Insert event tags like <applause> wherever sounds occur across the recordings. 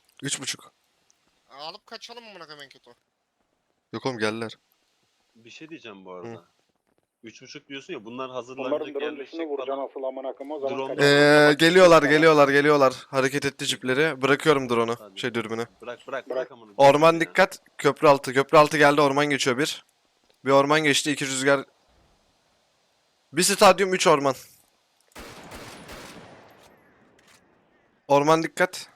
kaç? Üç buçuk. Alıp kaçalım amına koyayım en kötü. Yok oğlum geldiler. Bir şey diyeceğim bu arada. Üç buçuk diyorsun ya bunlar hazırlanacak Onların drone vuracaksın asıl amına koyayım o zaman Drone- kaçar. Ee, geliyorlar geliyorlar geliyorlar. Hareket etti cipleri. Bırakıyorum drone'u. Hadi. Şey dürbünü. Bırak bırak Bırak. bırak amına. Orman Ya. dikkat. Köprü altı. Köprü altı geldi. Orman geçiyor bir. Bir orman geçti. iki rüzgar. Bir stadyum. Üç orman. Orman dikkat.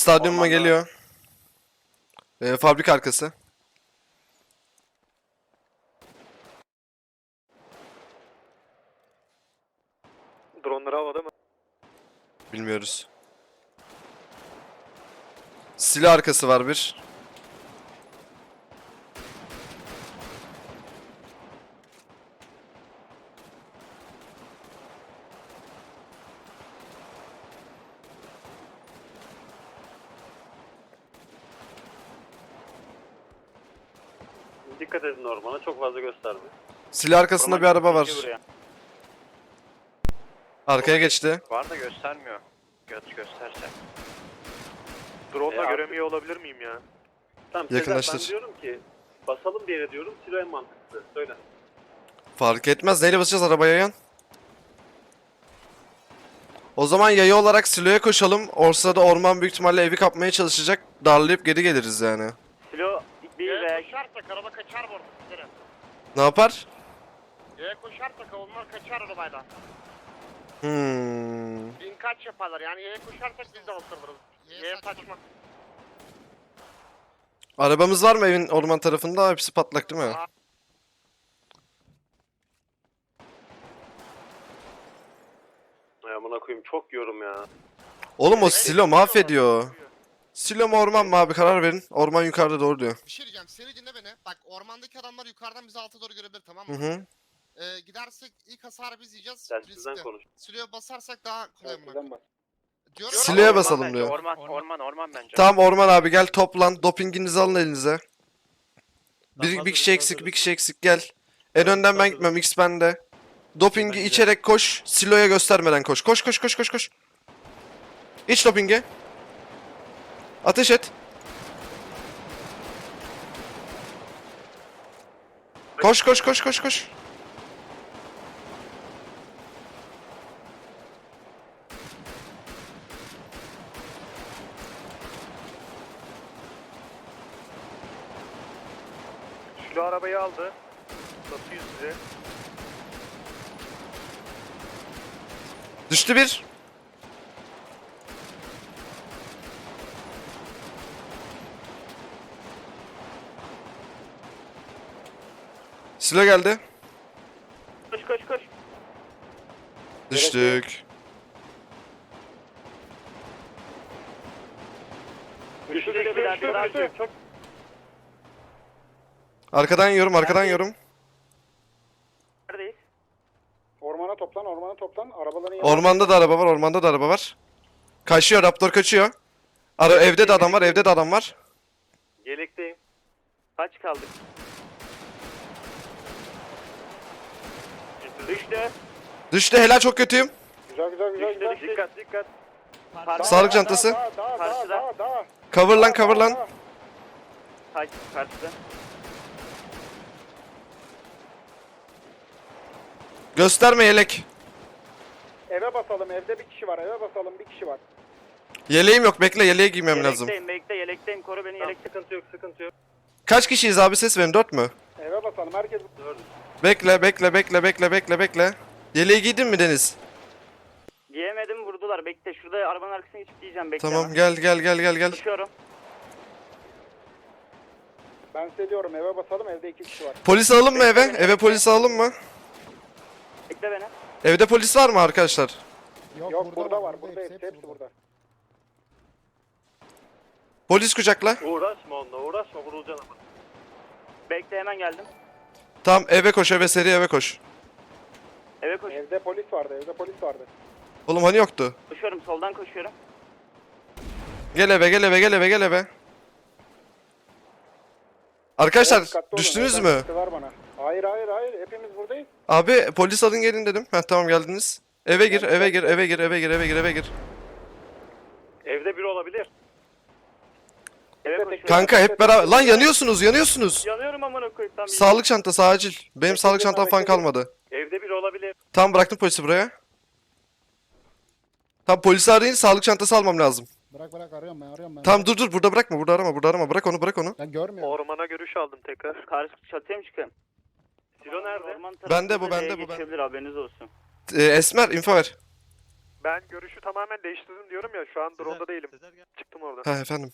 Stadyumuma Ormanda. geliyor. Ee, fabrika arkası. Dronları havada mı? Bilmiyoruz. Silah arkası var bir. Dikkat edin ormana çok fazla gösterme. Silah arkasında bir araba var. Arkaya geçti. Var da göstermiyor. Göt gösterse. Drone'la E, artık- göremiyor olabilir miyim ya? Tamam Sezer Yakınlaştır. ben diyorum ki basalım bir yere diyorum silo en mantıklı. Söyle. Fark etmez. Neyle basacağız arabaya yan? O zaman yayı olarak siloya koşalım. O sırada orman büyük ihtimalle evi kapmaya çalışacak. Darlayıp geri geliriz yani. Koşarsak araba kaçar bu arada. sizlere. Ne yapar? Y'ye koşarsak onlar kaçar arabayla. Hmm. Bin kaç yaparlar yani Y'ye koşarsak biz de altırırız. Y'ye saçma. Arabamız var mı evin orman tarafında? Hepsi patlak değil mi? Ay amına koyayım çok yorum ya. Oğlum o silo mahvediyor. Silo mu orman mı abi karar verin. Orman yukarıda doğru diyor. Bir şey diyeceğim seni dinle beni. Bak ormandaki adamlar yukarıdan bizi alta doğru görebilir tamam Hı mı? hı. Ee, gidersek ilk hasarı biz yiyeceğiz. Dersizden riskli. konuş. Silo'ya basarsak daha kolay amına Sizden bak. Diyorum Silo'ya ama- basalım bence, diyor. Orman, orman, orman bence. Tamam Orman abi gel toplan. Dopinginizi alın elinize. Bir, bir kişi eksik bir kişi eksik gel. En önden ben hazırız. gitmem X bende. Dopingi içerek koş. Silo'ya göstermeden koş. Koş koş koş koş koş. İç dopingi. Ateş et. Koş koş koş koş koş. Silo arabayı aldı. Basıyor sizi. Düştü bir. Silo geldi. Koş koş koş. Düştük. Düştü düştü düştü düştü. Çok Arkadan yiyorum, arkadan yiyorum. neredeyiz? Ormana toplan ormana toplan. Arabaların yanına. Ormanda da araba var, ormanda da araba var. Kaçıyor, Raptor kaçıyor. Ara evde de adam var, evde de adam var. Yelekteyim. Kaç kaldık? Düştü. Düştü, helal çok kötüyüm. Güzel güzel güzel Düştü. güzel. Dikkat dikkat. Daha, Sağlık daha, çantası. Daha daha daha Karşıda. daha daha. Cover lan, cover lan. Kaç karşıda. Gösterme yelek. Eve basalım evde bir kişi var eve basalım bir kişi var. Yeleğim yok, bekle yeleği giymem lazım. Yelekteyim bekle yelekteyim koru beni yelek. Sıkıntı yok sıkıntı yok. Kaç kişiyiz abi ses verin, dört mü? Eve basalım herkes Dördüz. Bekle, bekle, bekle, bekle, bekle, bekle. Yeleği giydin mi Deniz? Giyemedim vurdular bekle şurada arabanın arkasına geçip diyeceğim bekle. Tamam, hemen. gel, gel, gel, gel, gel. Koşuyorum. ben size diyorum eve basalım evde iki kişi var. Polis alalım mı eve? Eve polis alalım mı? Bekle beni. Evde polis var mı arkadaşlar? Yok, burada, var burada hepsi, hepsi burada. Polis kucakla. Uğraşma onunla uğraşma vurulacaksın ama. Bekle hemen geldim. Tamam eve koş, eve seri eve koş. Eve koş. Evde polis vardı evde polis vardı. Oğlum hani yoktu? Koşuyorum soldan koşuyorum. Gel eve, gel eve, gel eve, gel eve. Arkadaşlar Evet, dikkatli olun, düştünüz evden mü? Var bana. Hayır hayır hayır hepimiz buradayız. Abi polis alın gelin dedim. Heh tamam geldiniz. Eve gir, eve gir, eve gir, eve gir, eve gir, eve gir. Evde biri olabilir. Kanka hep beraber... Lan yanıyorsunuz, yanıyorsunuz. Yanıyorum amına koyayım tam. Sağlık çantası acil. Benim sağlık çantam falan kalmadı. Evde biri olabilir. Tamam bıraktım polisi buraya. Tamam polisi arayın, sağlık çantası almam lazım. Bırak bırak arıyorum ben arıyorum ben. Tamam dur dur burada bırakma, burada arama, burada arama. Bırak onu, bırak onu. Ben görmüyorum. Ormana görüş aldım tekrar. Karşı çatıya mı çıkayım? Silo nerede? Orman Bende bu, bende bu, ben- geçebilir haberiniz olsun. Ee, Esmer, info ver. Ben görüşü tamamen değiştirdim diyorum ya şu an drone'da değilim. Çıktım oradan. Ha efendim.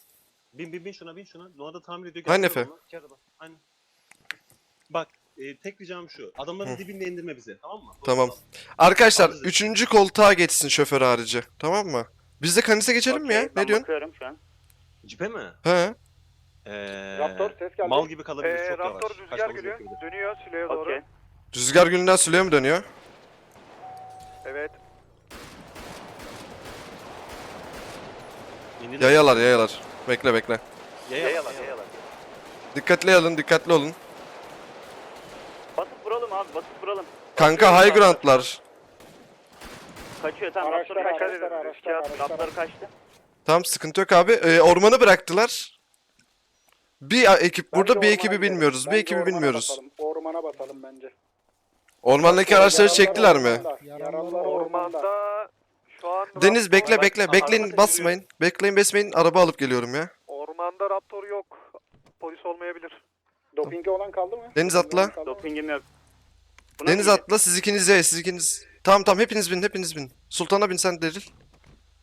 Bin bin bin şuna bin şuna. Noada tamir ediyor. Getiriyor Efe? onu. İki araba. Aynen. Bak e, tek ricam şu. Adamların dibinde indirme bizi. Tamam mı? Tamam. Arkadaşlar Alırız. üçüncü koltuğa geçsin şoför harici. Tamam mı? Biz de kanise geçelim mi ya? Okey, ben Ne diyorsun? bakıyorum şu an. Cipe mi? He. Ee, Raptor, ses geldi. Mal gibi kalabilir. Ee, çok yavaş. Raptor rüzgar Kaçmamız. Dönüyor Silo'ya doğru. Okey. Rüzgar gülünden Süley'e mi dönüyor? Evet. İndiler. Yayalar yayalar. Bekle bekle. Yayalar. Yayalar. Dikkatli alın dikkatli olun. Basıp vuralım abi basıp vuralım. Kanka high groundlar. Kaçıyor tamam. Araçlar edin, araçlar riske araçlar araçlar. Raptor kaçtı. Tamam sıkıntı yok abi. Ee, ormanı bıraktılar. Bir ekip Bence burada bir ekibi gidelim. bilmiyoruz. Bir ekibi ormana bilmiyoruz. basalım. Ormana basalım bence. Ormandaki araçları çektiler mi? Yaralılar ormanda. An Deniz bekle bekle. Bekleyin basmayın. Bekleyin basmayın. Araba alıp geliyorum ya. Ormanda Raptor yok. Polis olmayabilir. Dopingi olan kaldı mı? Deniz atla. Dopingim yok. Buna Deniz atla siz ikiniz ye. Siz ikiniz. Tamam tamam hepiniz bin hepiniz bin. Sultan'a bin sen Deril.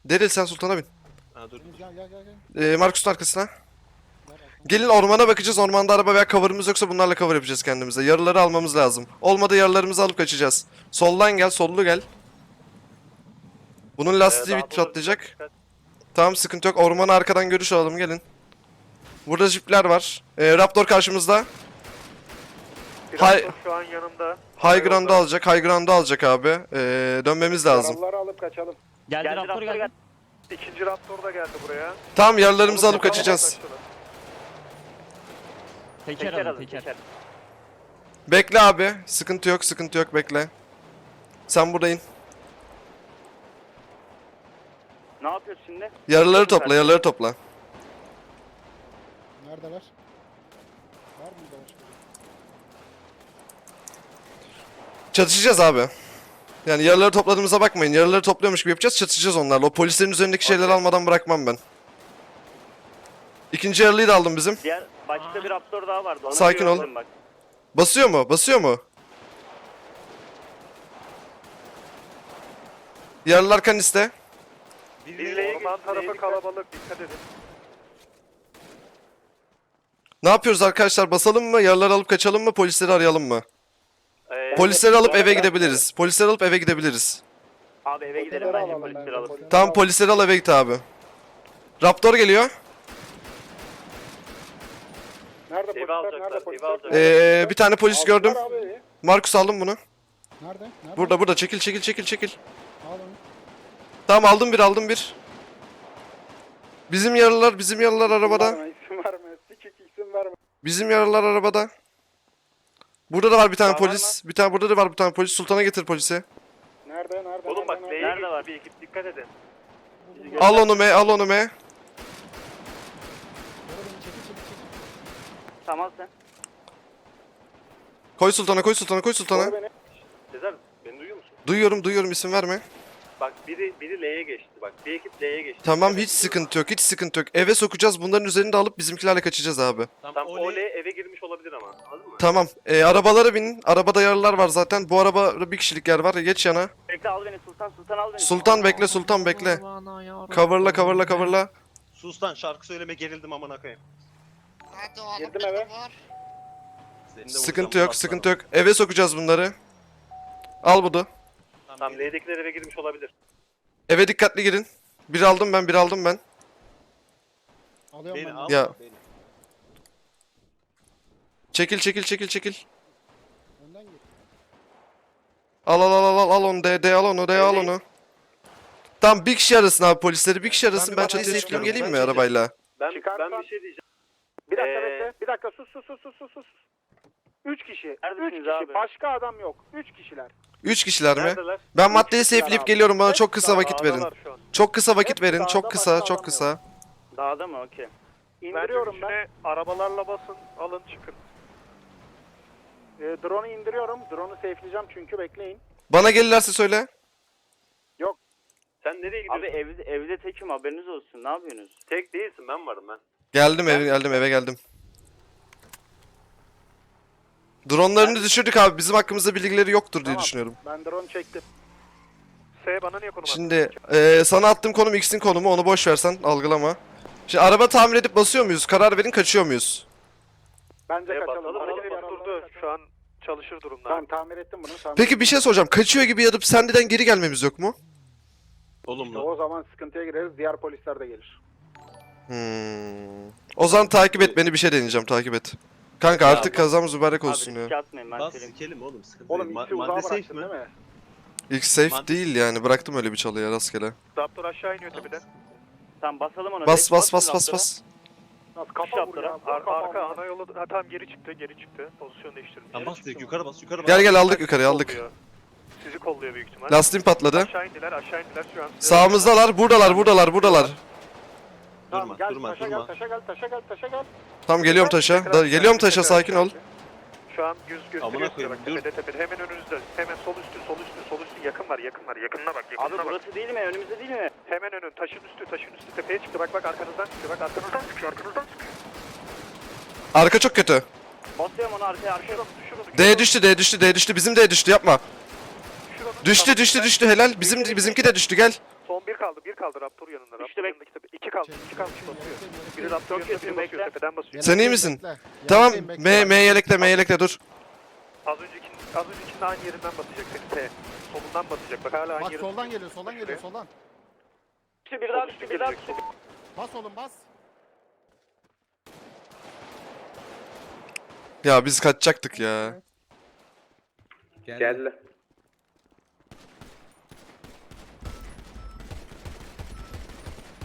Deril sen Sultan'a bin. Ha, dur. Gel gel gel. gel. Ee, Markus'un arkasına. Gelin ormana bakacağız. Ormanda araba veya cover'ımız yoksa bunlarla cover yapacağız kendimize. Yarıları almamız lazım. Olmadı yarılarımızı alıp kaçacağız. Soldan gel, sollu gel. Bunun lastiği Ee, bir patlayacak. Tamam sıkıntı yok. Ormana arkadan görüş alalım gelin. Burada jipler var. Ee, Raptor karşımızda. Hay- şu an yanımda. High ground'u alacak. High ground'u alacak abi. Ee, dönmemiz lazım. Yaralıları alıp kaçalım. Geldi, Raptor geldi. İkinci Raptor da geldi buraya. Tamam yarılarımızı alıp kaçacağız. Teker alın teker. Bekle abi. Sıkıntı yok, sıkıntı yok. Bekle. Sen burada in. Ne yapıyoruz şimdi? Yarıları topla, yarıları topla. Neredeler? Var mı burada başka? Çatışacağız abi. Yani yarıları topladığımıza bakmayın. Yarıları topluyormuş gibi yapacağız. Çatışacağız onlarla. O polislerin üzerindeki şeyleri almadan bırakmam ben. İkinci yarılıyı da aldım bizim. Diğer başka bir Raptor daha vardı. Ona Sakin ol. Bak. Basıyor mu? Basıyor mu? Yarılar kaniste. Birileri Orman tarafı kalabalık dikkat edin. Ne yapıyoruz arkadaşlar? Basalım mı? Yarıları alıp kaçalım mı? Polisleri arayalım mı? Ee, Polisleri alıp eve gidebiliriz. Polisleri alıp eve gidebiliriz. Abi eve gidelim Polisleri bence alalım polisleri alıp. polisleri Tamam polisleri al eve git abi. Raptor geliyor. Nerede Evi polisler? alacaklar, Nerede evi polisler? alacaklar. Ee, bir tane polis Aldılar gördüm. abi. Markus aldım bunu. Nerede? Nerede? Burada burada çekil çekil çekil çekil. Tamam aldım bir aldım bir. Bizim yarılar bizim yarılar arabada. İsim verme, isim verme. Sikik isim verme. Bizim yarılar arabada. Burada da var bir tane Daha var polis. Bir tane burada da var bir tane polis. Sultan'a getir polisi. Nerede, nerede, Oğlum bak nerede, nerede? Nerede var? bir ekip dikkat edin. Al onu me, al onu çekil. Tamam sen. Koy Sultan'a koy Sultan'a koy Sultan'a. Doğru beni. Sezer beni duyuyor musun? Duyuyorum duyuyorum isim verme. Bak biri biri L'ye geçti. Bak bir ekip L'ye geçti. Tamam hiç sıkıntı yok hiç sıkıntı yok. Eve sokacağız bunların üzerinde alıp bizimkilerle kaçacağız abi. Tamam o L eve girmiş olabilir ama. Anladın mı? Tamam. E, arabalara binin. Arabada yarılar var zaten. Bu araba bir kişilik yer var. Geç yana. Bekle al beni Sultan Sultan al beni. Sultan bekle Sultan bekle. Coverla coverla coverla. Sus lan şarkı söyleme gerildim amına koyayım. Hadi oğlum. Girdim eve. de Sıkıntı vuracağım, yok bak sıkıntı yok. Eve sokacağız bunları. Al bunu. Tamam L'dekiler eve girmiş olabilir. Eve dikkatli girin. Bir aldım ben bir aldım ben. Alıyorum Beni ben. al. Ya. Beni. Çekil çekil çekil çekil. Önden gir. Al al al al al al onu de de al onu de al onu. Tamam bir kişi arasın abi polisleri bir kişi arasın ben çatıya çıkayım geleyim mi arabayla? Ben Çıkarsan- ben bir şey diyeceğim. Bir dakika Ee, bekle. Bir dakika sus sus sus sus sus. sus. Üç kişi. Üç Neredesiniz kişi. abi? Başka adam yok. Üç kişiler. Üç kişiler mi? Neredeler? Ben maddeyi safe'leyip geliyorum bana çok kısa vakit verin. Çok kısa vakit Hep verin. Çok kısa, çok yok. kısa. Dağda mı? Okey. İndiriyorum ben. arabalarla basın, alın çıkın. Ee, drone'u indiriyorum. Drone'u safe'leyeceğim çünkü bekleyin. Bana gelirlerse söyle. Sen nereye gidiyorsun? Abi evde, evde tekim haberiniz olsun. Ne yapıyorsunuz? Tek değilsin ben varım ben. Geldim eve geldim eve geldim. Dronlarını düşürdük abi. Bizim hakkımızda bilgileri yoktur diye Tamam. düşünüyorum. Ben drone çektim. S bana niye konum attın? Şimdi eee, sana attığım konum X'in konumu onu boş versen algılama. Şimdi araba tamir edip basıyor muyuz? Karar verin kaçıyor muyuz? Bence Ee, kaçalım. basalım, Hareket yaralıları durdu. Şu an çalışır durumda. Tamam tamir ettim bunu. Tamir Peki bir şey soracağım. Kaçıyor gibi yatıp sendeden geri gelmemiz yok mu? Olumlu. O zaman sıkıntıya gireriz. Diğer polisler de gelir. Hmm. O zaman takip et beni bir şey deneyeceğim takip et. Kanka Ya artık kazamız mübarek Abi olsun ya. riske atmayın ben Bas söyleyeyim. sikelim oğlum sıkıntı Oğlum değil. Ma- ikisi uzağa madde safe bıraktın mi? değil mi? İlk safe değil yani bıraktım öyle bir çalıya rastgele. Raptor aşağı iniyor tepeden. Tamam basalım onu. Bas direkt. bas Basın bas bas Raptor'a. bas. Nasıl kafa yaptılar. vuruyor? Vur Ar kafa arka vuruyor. ana yolu ha, tamam geri çıktı geri çıktı. Pozisyon değiştirdim. Tamam bas direkt yukarı bas yukarı bas. Gel gel aldık yukarıya aldık. Kolluyor. Sizi kolluyor büyük ihtimal. Lastiğim patladı. Aşağı indiler aşağı indiler şu an. size- Sağımızdalar buradalar buradalar buradalar. Tamam Durma gel durma taşa durma. gel taşa gel taşa gel taşa gel. Tam geliyorum taşa. Da, geliyorum taşa sakin ol. Şu an göz gösteriyor Amına size koyayım, bak dur. tepede tepede hemen önünüzde. Hemen sol üstü sol üstü sol üstü yakın var yakın var yakınına bak Abi yakınına bak. burası değil mi? Önümüzde değil mi? Hemen önün taşın üstü taşın üstü tepeye çıktı bak bak arkanızdan çıktı bak arkanızdan çıkıyor arkanızdan çıkıyor. Arka çok kötü. Basıyorum onu arkaya arkaya. Düşür onu düşür onu. D düştü D düştü D düştü bizim D düştü yapma. Düştü düştü düştü helal. Bizim bizimki de düştü gel. Son bir kaldı bir kaldı Raptor yanında. Raptor bek- yanındaki tepe. İki kaldı iki kaldı basıyor. Biri Raptor Çok yanında kötü, biri basıyor bekle. tepeden basıyor. Sen iyi misin? Tamam M, M yelekle M yelekle dur. Az önceki az öncekinin aynı yerinden basacak seni T. Solundan basacak bak hala aynı Bak yerinden. soldan geliyor soldan geliyor soldan. Düştü bir daha düştü bir daha düştü. Bas oğlum bas. Ya biz kaçacaktık ya. Geldi.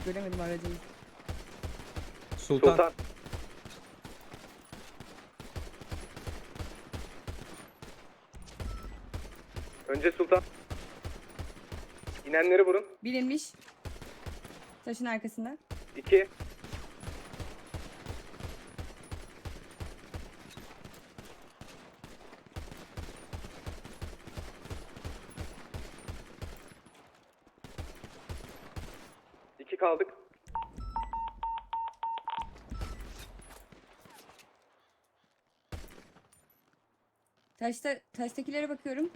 Göremedim aracını. Sultan. Önce Sultan. İnenleri vurun. Bilinmiş. Taşın arkasında. İki kaldık. Taşta, taştakilere bakıyorum.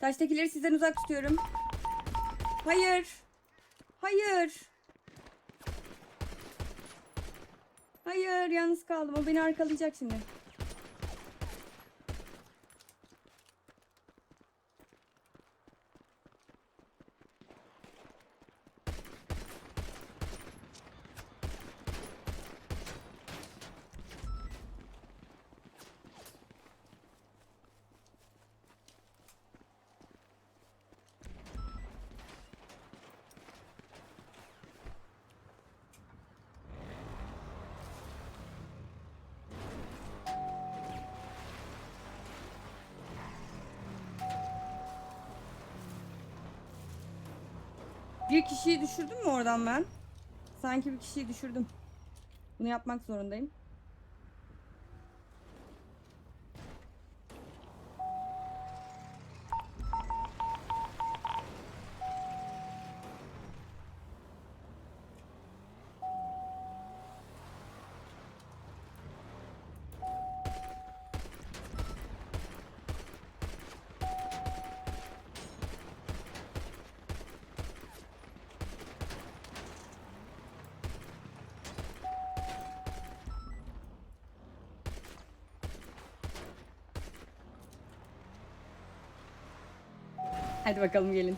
Taştakileri sizden uzak tutuyorum. Hayır. Hayır. Hayır yalnız kaldım. O beni arkalayacak şimdi. Bir kişiyi düşürdüm mü oradan ben? Sanki bir kişiyi düşürdüm. Bunu yapmak zorundayım. Hadi bakalım gelin.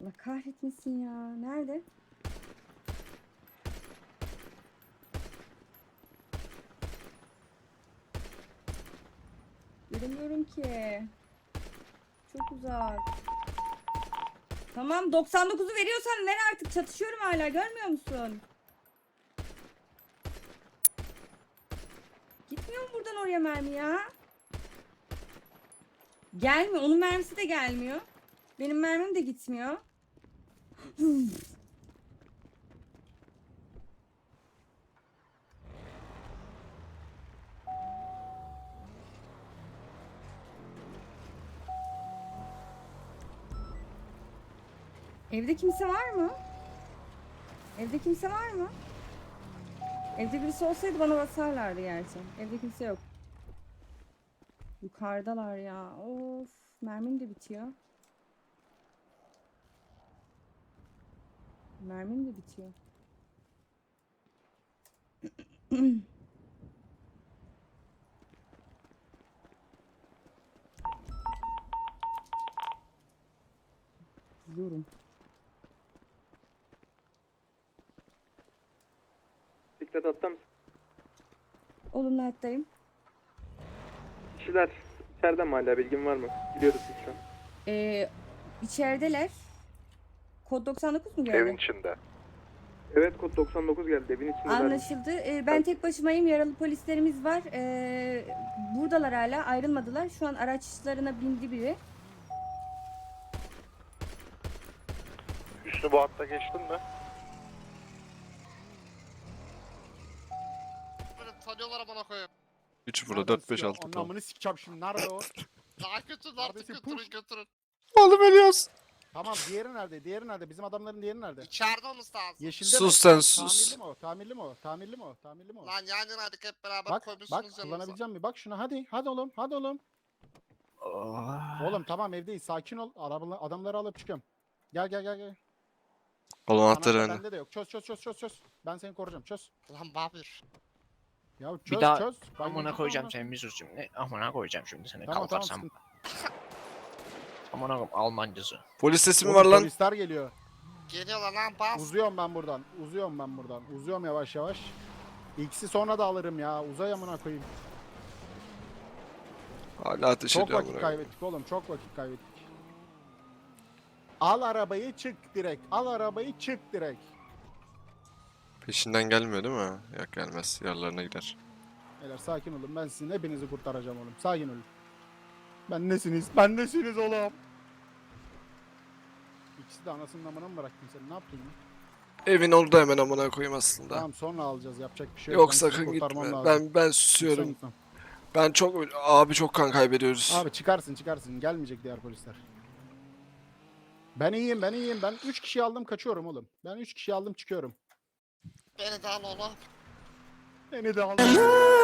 Allah kahretmesin ya. Nerede? Gelemiyorum ki. Çok uzak. Tamam 99'u veriyorsan ver artık çatışıyorum hala görmüyor musun? Gitmiyor mu buradan oraya mermi ya? Gelmiyor. Onun mermisi de gelmiyor. Benim mermim de gitmiyor. Evde kimse var mı? Evde kimse var mı? Evde birisi olsaydı bana basarlardı gerçi. Evde kimse yok. Yukarıdalar ya. Of, mermim de bitiyor. Mermim de bitiyor. Biliyorum. Dikkat attım. Olumlu hattayım. Kişiler içeride mi hala bilgin var mı? Biliyoruz biz şu an. Ee, içerideler. Kod 99 mu geldi? içinde. Evet kod 99 geldi evin içinde. Anlaşıldı. Ee, ben tek başımayım. Yaralı polislerimiz var. Ee, buradalar hala. Ayrılmadılar. Şu an araçlarına bindi biri. Üstü bu hatta geçtin mi? 3 burada Nereden 4 5 sıkıyor? 6 Onun tamam. amını sikeceğim şimdi. Nerede o? <laughs> Daha kötü artık Kardeşim, götürün push. götürün. Oğlum ölüyoruz. tamam diğeri nerede? Diğeri nerede? Bizim adamların diğeri nerede? İçeride olması lazım. Yeşilde Sus mi? sen, sus. Tamirli mi o? Tamirli mi o? Tamirli mi o? Tamirli mi o? Lan yan yanaydık hep beraber Bak koymuşsunuz bak yanımıza. kullanabileceğim mi? Bak şuna hadi. Hadi oğlum. Hadi oğlum. Oğlum tamam evdeyiz. Sakin ol. Arabalı, adamları alıp çıkıyorum. Gel gel gel gel. Oğlum anahtarı Anahtar bende. bende de yok. Çöz çöz çöz çöz çöz. Ben seni koruyacağım. Çöz. Lan babür. Ya çöz Bir daha çöz. Ben Amına koyacağım seni bir sus şimdi. Amına koyacağım şimdi seni Tamam tamam. kalkarsam. sıkıntı. Amına koyayım Almancası. Polis sesi mi var lan? Polisler geliyor. Geliyorlar lan bas. Uzuyorum ben buradan. Uzuyorum ben buradan. Uzuyorum yavaş yavaş. İkisi sonra da alırım ya. Uzay amına koyayım. Hala ateş Çok ediyor vakit kaybettik oğlum. Çok vakit kaybettik. Al arabayı çık direkt. Al arabayı çık direkt. Peşinden gelmiyor değil mi? Yok gelmez. Yerlerine gider. Beyler sakin olun. Ben sizin hepinizi kurtaracağım oğlum. Sakin olun. Ben nesiniz? Ben nesiniz oğlum? İkisi de anasının amına mı bıraktın sen? Ne yaptın ya? Evin oldu hemen amına koyayım aslında. Tamam sonra alacağız. Yapacak bir şey Yok Ben sizi sakın kurtarmam gitme. lazım. Ben ben susuyorum. Ben çok abi çok kan kaybediyoruz. Abi çıkarsın çıkarsın. Gelmeyecek diğer polisler. Ben iyiyim ben iyiyim. Ben 3 kişi aldım kaçıyorum oğlum. Ben 3 kişi aldım çıkıyorum. Beni de al oğlum. Beni de alın.